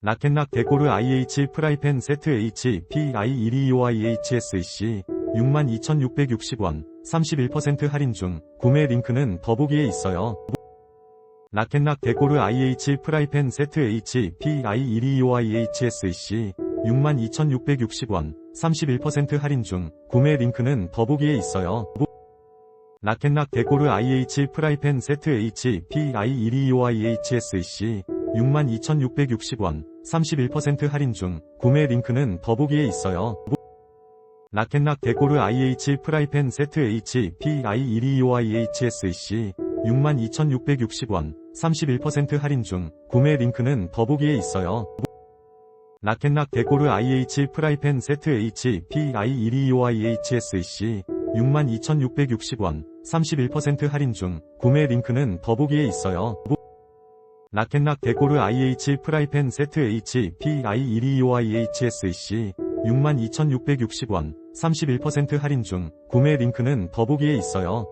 라켓락 데코르 IH 프라이팬 세트 HP I125IHSC 62,660원 31% 할인 중 구매 링크는 더보기에 있어요. 라켓락 데코르 IH 프라이팬 세트 HP I125IHSC 62,660원 31% 할인 중 구매 링크는 더보기에 있어요. 라켓락 데코르 IH 프라이팬 세트 HP I125IHSC 62,660원 31% 할인 중 구매 링크는 더보기에 있어요. 라켓락 데코르 IH 프라이팬 세트 HP I125IHSC 62,660원 31% 할인 중 구매 링크는 더보기에 있어요. 라켓락 데코르 IH 프라이팬 세트 HP I125IHSC 62,660원 31% 할인 중 구매 링크는 더보기에 있어요. 라켓락 데코르 IH 프라이팬 세트 HP I125IHSC 62,660원 31% 할인 중 구매 링크는 더보기에 있어요.